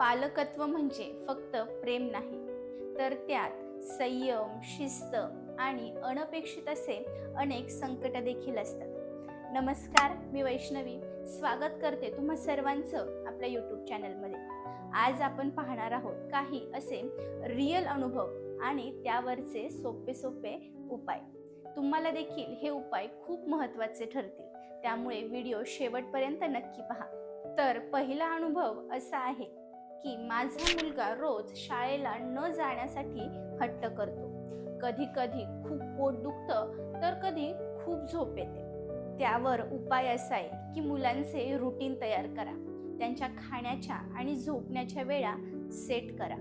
पालकत्व म्हणजे फक्त प्रेम नाही. तर त्यात संयम शिस्त आणि अनपेक्षित असे अनेक संकट देखील असतात. नमस्कार मी वैष्णवी. स्वागत करते तुम्हा सर्वांचं आपल्या यूट्यूब चॅनलमध्ये आज आपण पाहणार आहोत काही असे रिअल अनुभव आणि त्यावरचे सोपे सोपे उपाय. तुम्हाला देखील हे उपाय खूप महत्त्वाचे ठरतील. त्यामुळे व्हिडिओ शेवटपर्यंत नक्की पहा. तर पहिला अनुभव असा आहे की माझा मुलगा रोज शाळेला न जाण्यासाठी हट्ट करतो. कधी कधी खूप पोट दुखतं तर कधी खूप झोप येते. त्यावर उपाय असा आहे की मुलांचे रुटीन तयार करा. त्यांच्या खाण्याच्या आणि झोपण्याच्या वेळा सेट करा.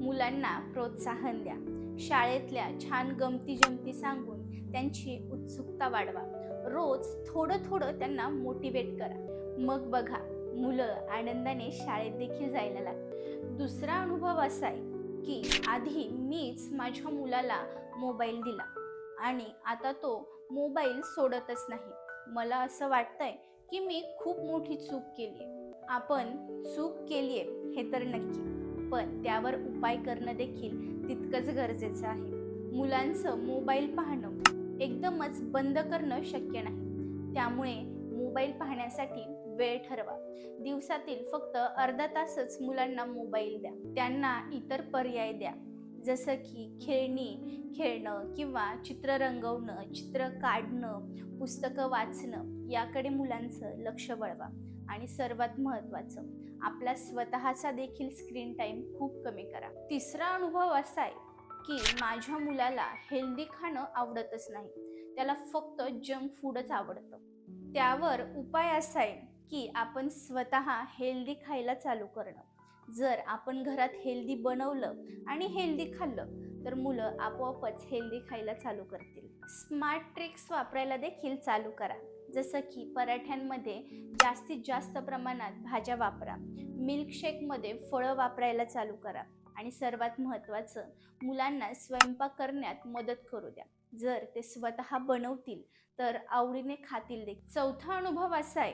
मुलांना प्रोत्साहन द्या. शाळेतल्या छान गमती जमती सांगून त्यांची उत्सुकता वाढवा. रोज थोडं थोडं त्यांना मोटिवेट करा. मग बघा मुलं आनंदाने शाळेत देखील जायला लागतात. दुसरा अनुभव असा आहे की आधी मीच माझ्या मुलाला मोबाईल दिला आणि आता तो मोबाईल सोडतच नाही. मला असं वाटतंय की मी खूप मोठी चूक केली आहे. आपण चूक केली आहे हे तर नक्की पण त्यावर उपाय करणं देखील तितकंच गरजेचं आहे. मुलांचं मोबाईल पाहणं एकदमच बंद करणं शक्य नाही. त्यामुळे मोबाईल पाहण्यासाठी वेळ ठरवा. दिवसातील फक्त अर्धा तासच मुलांना मोबाईल द्या. त्यांना इतर पर्याय द्या. जसं की खेळणी खेळणं किंवा चित्र रंगवणं चित्र काढणं पुस्तकं वाचणं याकडे मुलांचं लक्ष वळवा. आणि सर्वात महत्त्वाचं आपला स्वतःचा देखील स्क्रीन टाईम खूप कमी करा. तिसरा अनुभव असा आहे की माझ्या मुलाला हेल्दी खाणं आवडतच नाही. त्याला फक्त जंक फूडच आवडतं. त्यावर उपाय असा आहे की आपण स्वतः हेल्दी खायला चालू करणं. जर आपण घरात हेल्दी बनवलं आणि हेल्दी खाल्लं तर मुलं आपोआपच हेल्दी खायला चालू करतील. स्मार्ट ट्रिक्स वापरायला देखील चालू करा. जसं की पराठ्यांमध्ये जास्तीत जास्त प्रमाणात भाज्या वापरा. मिल्कशेकमध्ये फळं वापरायला चालू करा. आणि सर्वात महत्त्वाचं मुलांना स्वयंपाक करण्यात मदत करू द्या. जर ते स्वतः बनवतील तर आवडीने खातील देखील. चौथा अनुभव असा आहे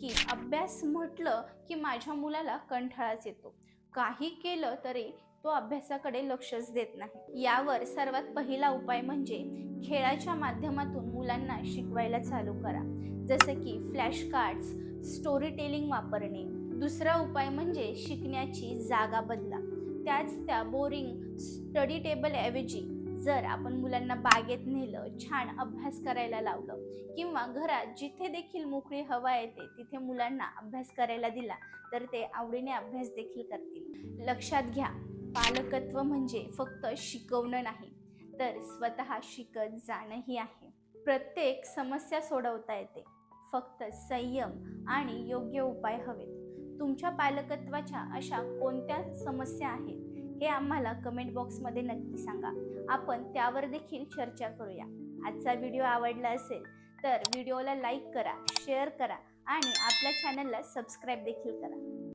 की अभ्यास म्हटलं की माझ्या मुलाला कंठाळाच येतो. काही केलं तरी तो अभ्यासाकडे लक्षच देत नाही. यावर सर्वात पहिला उपाय म्हणजे खेळाच्या माध्यमातून मुलांना शिकवायला चालू करा. जसं की फ्लॅश कार्ड्स स्टोरी टेलिंग वापरणे. दुसरा उपाय म्हणजे शिकण्याची जागा बदला. त्याच त्या बोरिंग स्टडी टेबल ऐवजी जर आपण मुलांना बागेत नेलं छान अभ्यास करायला लावलं किंवा घरात जिथे देखील मोकळी हवा येते तिथे मुलांना अभ्यास करायला दिला तर ते आवडीने अभ्यास देखील करतील. लक्षात घ्या पालकत्व म्हणजे फक्त शिकवणं नाही तर स्वतः शिकत जाणंही आहे. प्रत्येक समस्या सोडवता येते. फक्त संयम आणि योग्य उपाय हवेत. तुमच्या पालकत्वाच्या अशा कोणत्या समस्या आहेत हे आम्हाला कमेंट बॉक्समध्ये नक्की सांगा. आपण त्यावर देखील चर्चा करूया. आजचा व्हिडिओ आवडला असेल तर व्हिडिओला लाईक करा शेअर करा आणि आपल्या चॅनलला सबस्क्राईब देखील करा.